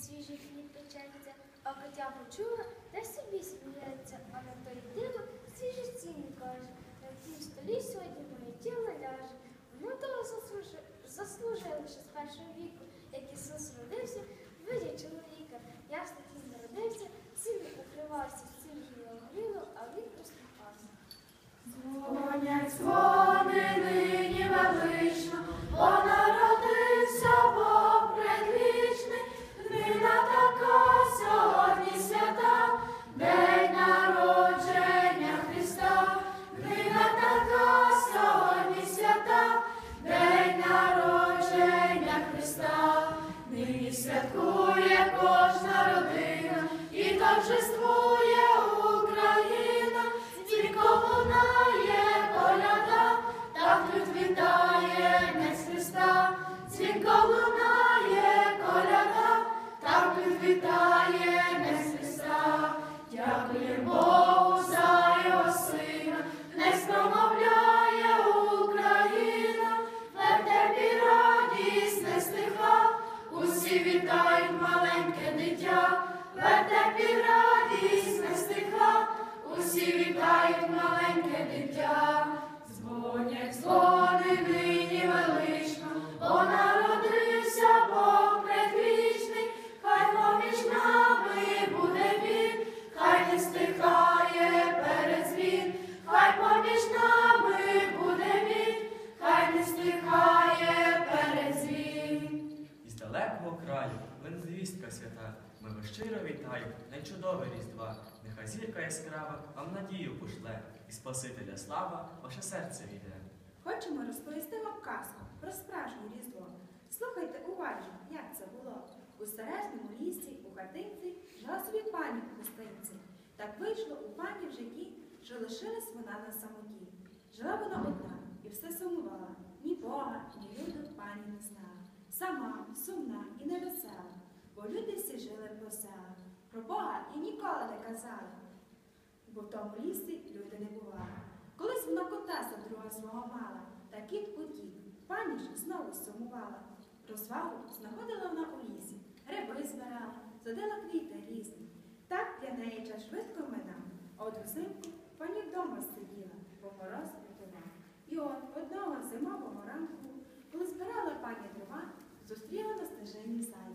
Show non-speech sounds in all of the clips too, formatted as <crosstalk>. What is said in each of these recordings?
свіжий хліб печеться, а котя почула, та собі сміється, а на той диво свіжі ціни каже. На тім столі сьогодні моє тіло ляже. Воно того заслужи- заслужили ще з першого віку, як Ісус родився, видя чоловіка. Я ж таким народився, покривався, всім же його гріло, а він проступався. Дзвонять дзвони нині велично, бо народився Бог і вітаємо, найчудове різдва. Нехай зірка яскрава вам надію пошле, і Спасителя слава ваше серце війде. Хочемо розповісти вам казку про справжнє різдво. Слухайте уважно, як це було. У старежному лісі, у хатинці, жила собі пані у гостинці. Так вийшло у пані в житті, що лишилась вона на самоті. Жила вона одна і все сумувала. Ні Бога, ні люди пані не знала. Сама, сумна і невесела, бо люди всі жили про села. Про Бога і ніколи не казали бо в тому лісі люди не бували. Колись вона кота друга свого мала, та кіт утік. Пані ж знову сумувала. Розвагу знаходила вона у лісі, гриби збирала, садила квіти різні. Так для неї час швидко минав. А от взимку пані вдома сиділа, бо мороз лютував. І от одного зимового ранку, коли збирала пані дрова, зустріла на стежині зайця.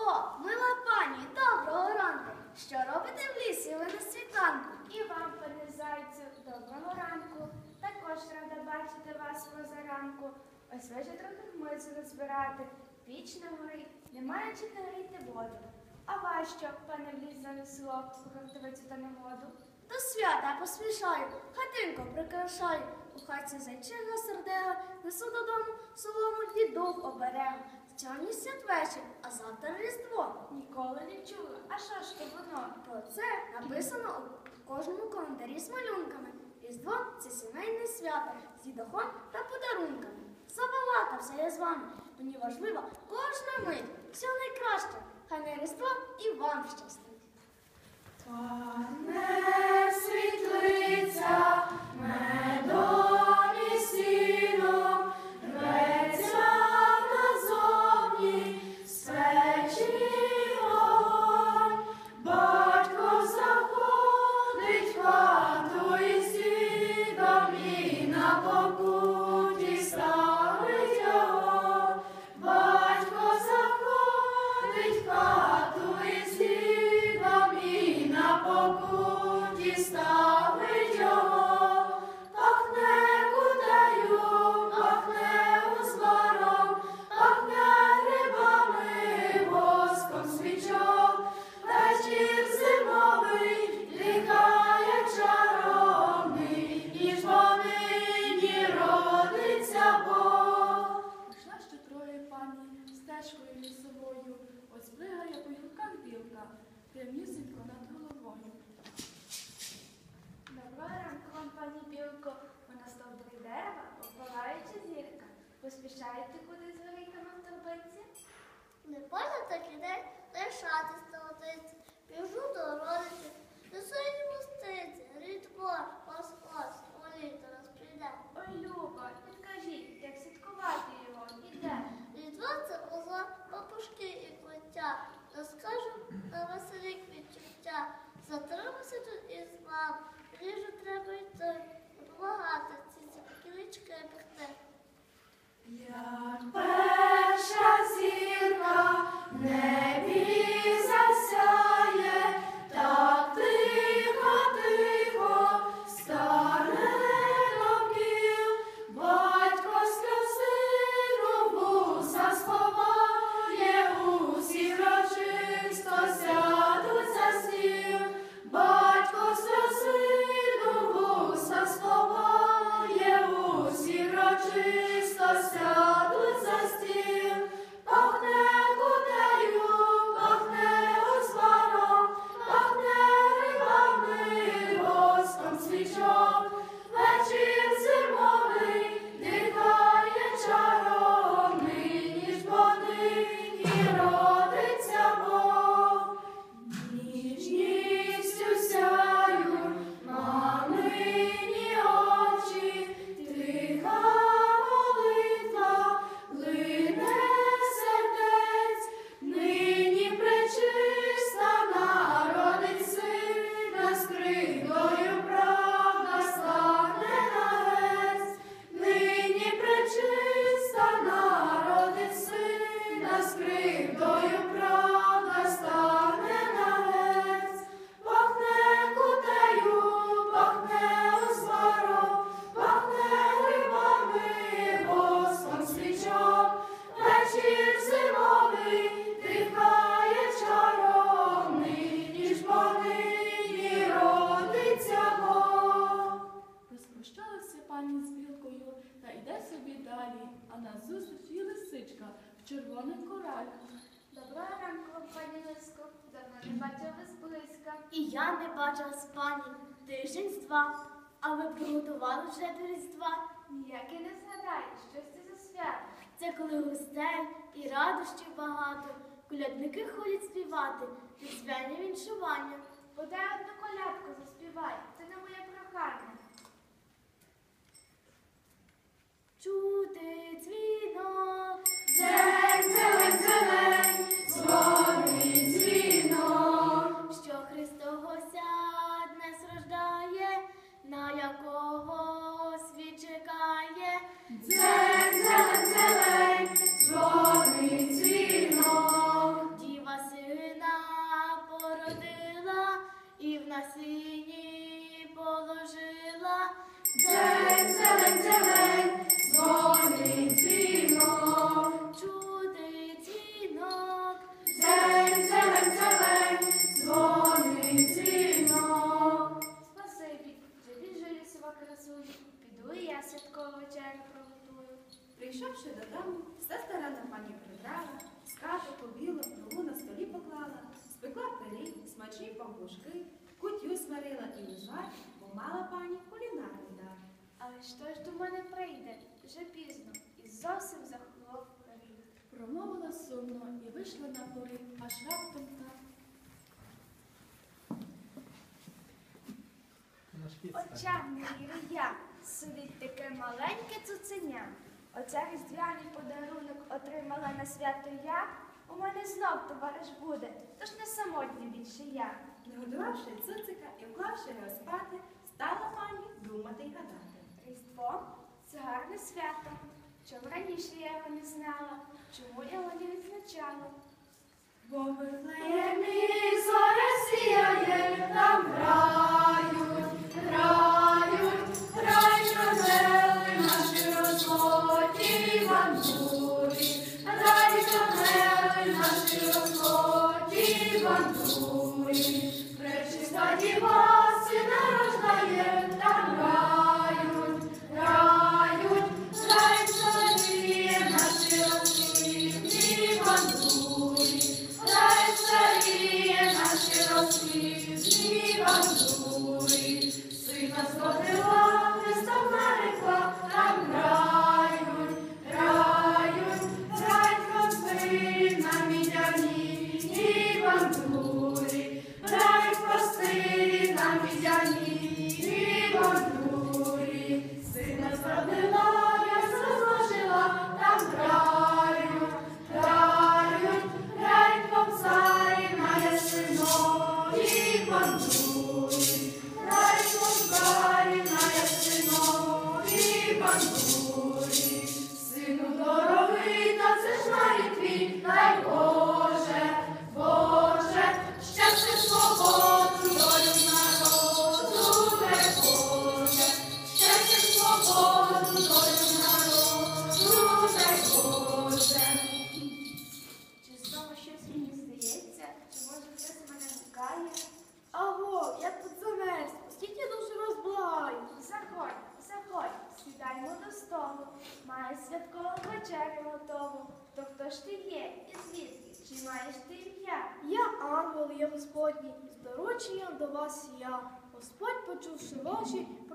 О, мила пані, доброго ранку! Що робите в лісі ви на світанку? І вам, пане зайцю, доброго ранку. Також рада бачити вас позаранку. Ось ви вже трохи хмизу назбирати. Піч не горить, немає чим нагріти воду. А вас що, пане в ліс занесло, у хартовицю та на воду? До свята поспішаю, хатинку прикрашаю. У хаті зайчина сердега, несу додому солому дідух оберега. Сьогодні святвечір, а завтра Різдво. Ніколи не чула. А що ж то воно? Про це написано у кожному календарі з малюнками. Різдво це сімейне свято з дідохом та подарунками. Забалакався я з вами. Мені важлива кожна мить. Все найкраще. Хай на Різдво і вам щастить. прямісенько над головою. Доброго ранку вам, пані білко, вона стовбури дерева, обвалаюча зірка. Поспішаєте кудись з великами в торбиці? Не можна так людей лишати столотиці, біжу до родиці, до сині мостиці, рідко, паскос, у літо розприйде. Ой, Люба, підкажіть, як сіткувати його, іде. де? Це коза, папушки і коття розкажу на веселі відчуття. Затримуся тут із вам. Ріжу треба йти, допомагати ці кілички пекти. Я перша зірка не бій. Згадаю, що це за свято. Це коли гостей і радощів багато, колядники ходять співати, різдвяне віншування. Подай одну колядку заспівай. Це не моє прохання. Чути дзвінок, Дзень, зелень, зелень, і в насині положила. Дзень, зелень, зелень, дзвонить дзвінок. Чуди дзвінок, Дзень, зелень, зелень, дзвонить дзвінок. Спасибі. Вже біжу лісова красунь. Піду і я святкову вечерю приготую. Прийшовши додому, все старана пані прибрала, скату побіла, нову на столі поклала, спекла пиріг, смачні пампушки, кутю смарила і узвар, бо мала пані кулінарний дар. Але що ж до мене прийде? Вже пізно і зовсім захолов рік. Промовила сумно і вийшла на поріг, аж раптом так. Очам не вірю я, сидить таке маленьке цуценя. Оце різдвяний подарунок отримала на свято я. У мене знов товариш буде, тож не самотня більше я. Нагодувавши цуцика і вклавши його спати, стала пані думати й гадати. Різдво це гарне свято. Чому раніше я його не знала? Чому я його не відзначала? Бо Вифлеємі зоря сіяє, там грають, грають, грають ангели наші бандурі. Пречиста діва сина там грають, грають, грають соловії наші розквітні бандурі. Грають царіє наші розквітні бандурі. Сина зродила,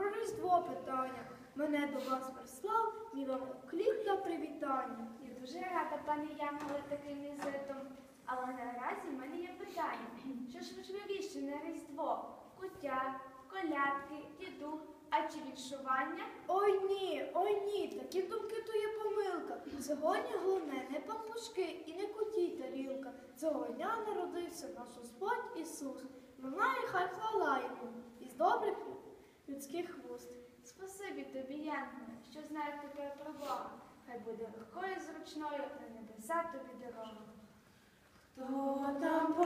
про Різдво питання, мене до вас прислав, мій вам уклін та привітання. Я дуже рада, пане Янголе, таким візитом. Але наразі в мене є питання. Що ж важливіше на Різдво? Куття, колядки, діду, а чи віншування? Ой ні, ой ні, такі думки то є помилка. Сьогодні головне не пампушки і не куті тарілка. Цього дня народився наш Господь Ісус. Вона і хай хвала йому із добрих людських вуст. Спасибі тобі, Янголе, що знаєш таке про Бога. Хай буде легкою зручною на небеса тобі дорога. Хто там по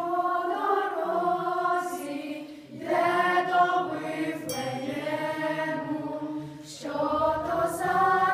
дорозі, йде до Вифлеєму, що то за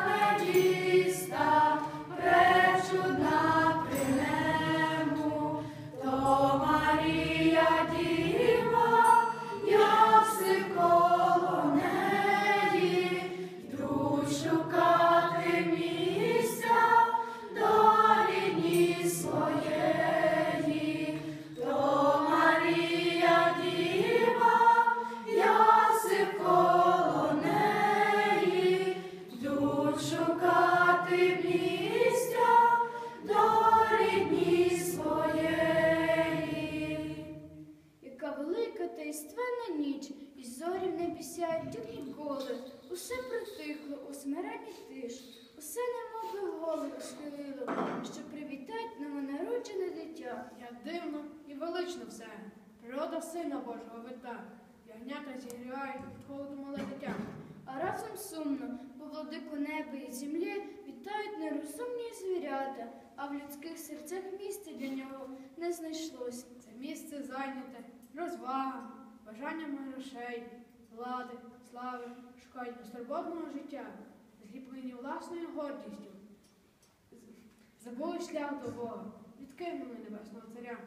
новонароджене дитя. Як дивно і велично все. Природа Сина Божого вита. Ягнята зігрівають від холоду мале дитя. А разом сумно, по владику неба і землі вітають нерозумні звірята, а в людських серцях місця для нього не знайшлось. Це місце зайняте розвагами, бажаннями грошей, влади, слави, шукають безтурботного життя, зліплені власною гордістю. Забули шлях до Бога, відкинули небесного царя.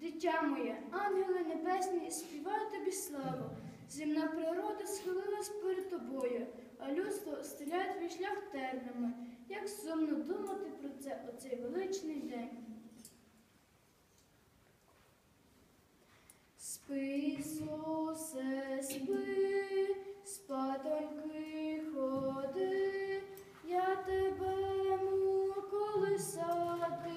Дитя моє, ангели небесні, співаю тобі славу. Земна природа схилилась перед тобою, а людство стеляє твій шлях тернами. Як сумно думати про це оцей величний день. Спи, Ісусе, спи, спатоньки ходи, я тебе му колисати,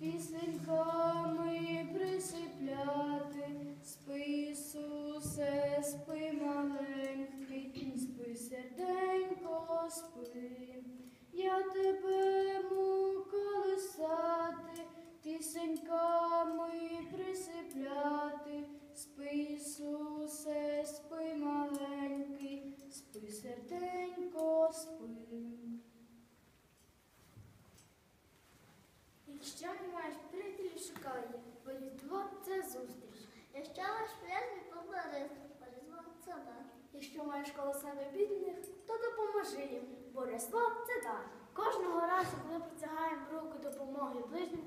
пісеньками присипляти. Спи, Ісусе, спи, маленький, спи, серденько, спи. Я тебе му колисати, пісеньками присипляти. Спи, Ісусе, спи, маленький, спи, серденько, спи. Якщо не маєш приятелів, бо різдво це зустріч. Якщо ваш приятель помилився, порізно це дар. Якщо маєш коло себе бідних, то допоможи їм, бо різдво це дар. Кожного разу, коли протягаємо руку допомоги ближнім,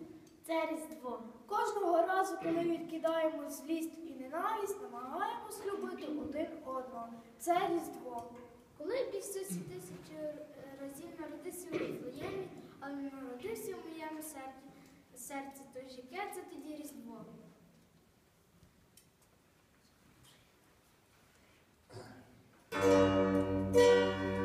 це різдво. Кожного разу, коли відкидаємо злість і ненависть, намагаємось любити один одного. Це Різдво. Коли б Ісус тисячу разів народився у Віфлеємі, але не народився в моєму серці, серці, то ж яке це тоді Різдво? Чути <clears throat>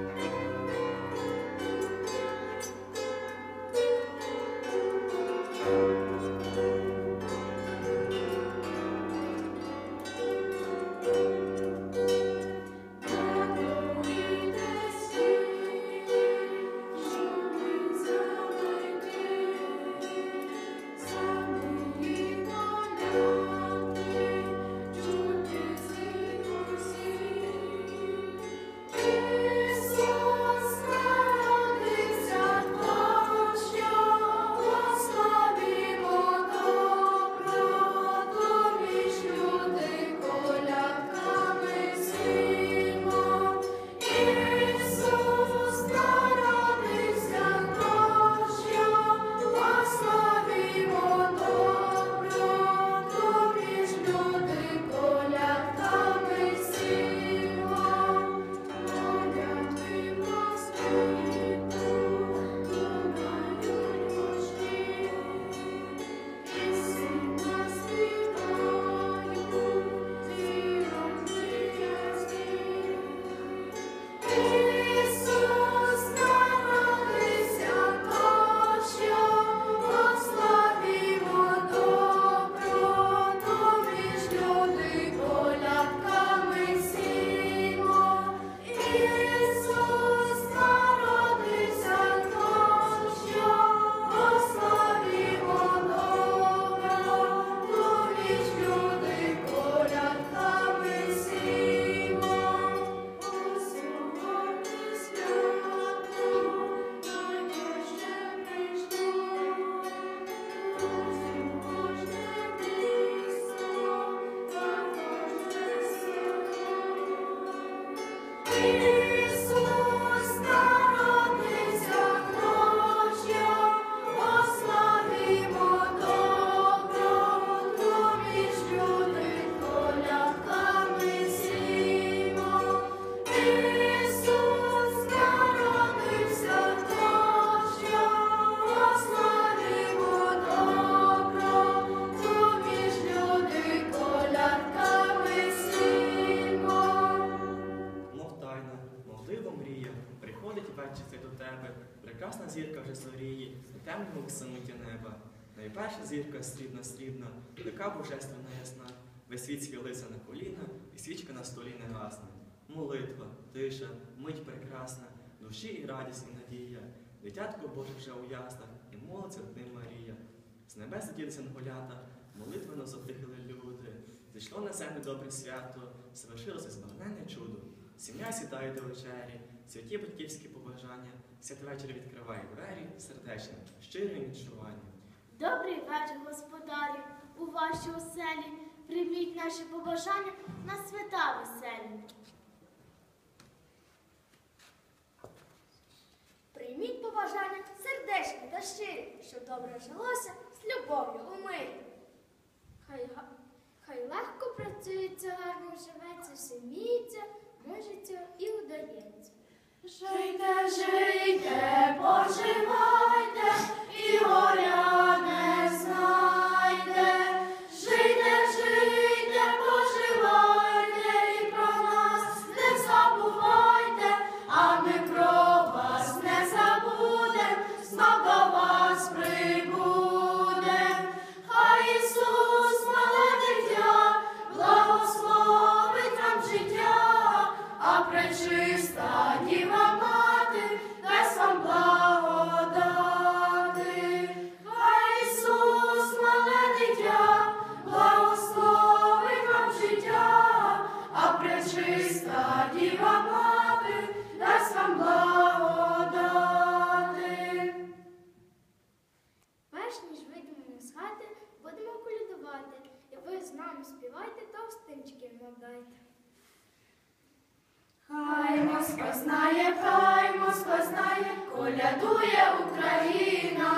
така божественна ясна, весь світ схилився на коліна, і свічка на столі не гасне. Молитва, тиша, мить прекрасна, душі і радість і надія. Дитятко Боже вже у яслах, і молиться ним Марія. З небес ділися голята, молитвено затихли люди. Зійшло на землю добре свято, совершилося збагненне чудо. Сім'я сідає до вечері, святі батьківські побажання, святвечір відкриває двері сердечним, щирим відчуванням. Добрий вечір, господарі, у вашій оселі. Прийміть наші побажання на свята веселі. Прийміть побажання сердечні та щирі, щоб добре жилося з любов'ю у мирі. Хай, хай легко працюється, гарно живеться, сім'ється, можеться і удається. Жийте, жийте, поживайте, і горя не знайте. Знає, хай Москва знає, колядує Україна.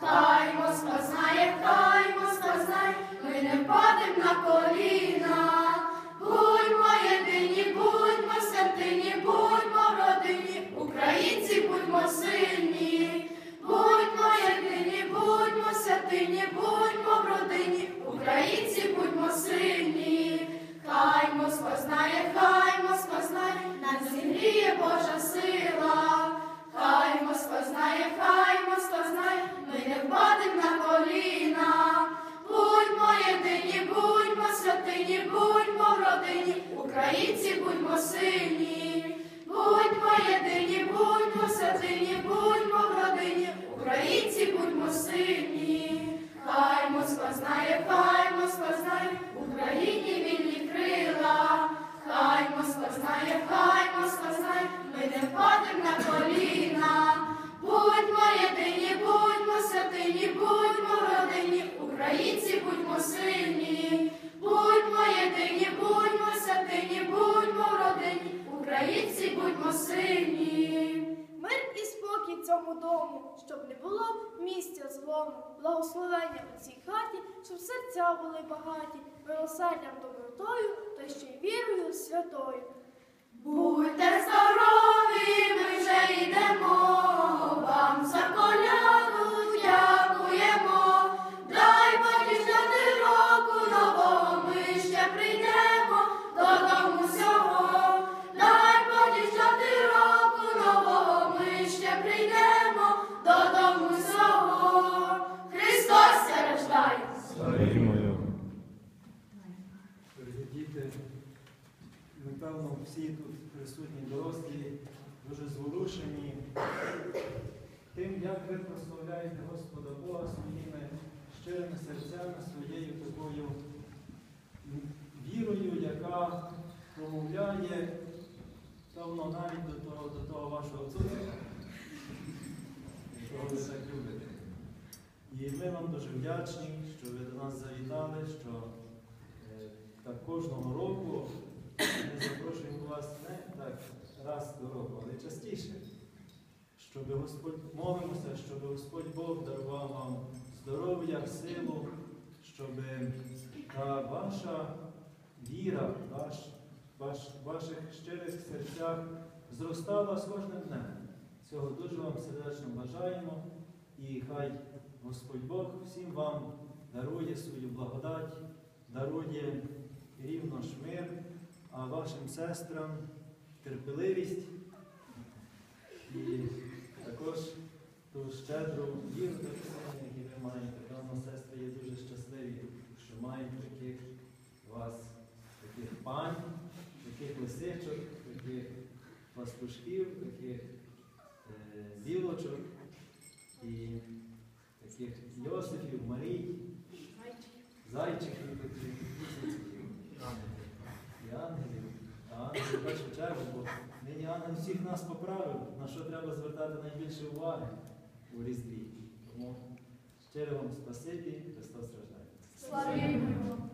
Хай Москва знає, хай Москва знає, ми не впадем на коліна. Будьмо єдині, будьмо святині, будьмо в родині, українці будьмо сильні. Будьмо єдині, будьмо святині, будьмо в родині, українці будьмо сильні. Хай Москва знає, хай Божа сильні. Мир і спокій цьому дому, щоб не було місця злому, благословення у цій хаті, щоб серця були багаті, милосердям добротою, та ще й вірою святою. Будьте щирими серцями, своєю такою вірою, яка промовляє, певно, навіть до того, до того вашого цуцика, якого ви так любите. І ми вам дуже вдячні, що ви до нас завітали, що е, так кожного року ми запрошуємо вас не так раз до року, але частіше, щоб Господь молимося, щоб Господь Бог дарував вам здоров'я, силу, щоб та ваша віра, ваш, ваш, ваших щирих серцях зростала з кожним днем. Цього дуже вам сердечно бажаємо. І хай Господь Бог всім вам дарує свою благодать, дарує рівно мир, а вашим сестрам терпеливість і також ту щедру віру, маєте. Певно, сестри є дуже щасливі, що мають таких вас, таких пань, таких лисичок, таких пастушків, таких е, білочок і таких Йосифів, Марій, зайчиків, таких і ангелів. А в першу чергу, бо нині ангел всіх нас поправив, на що треба звертати найбільше уваги у Різдві. Тому щиро вам спасибі, Христос рождає. Слава Йому!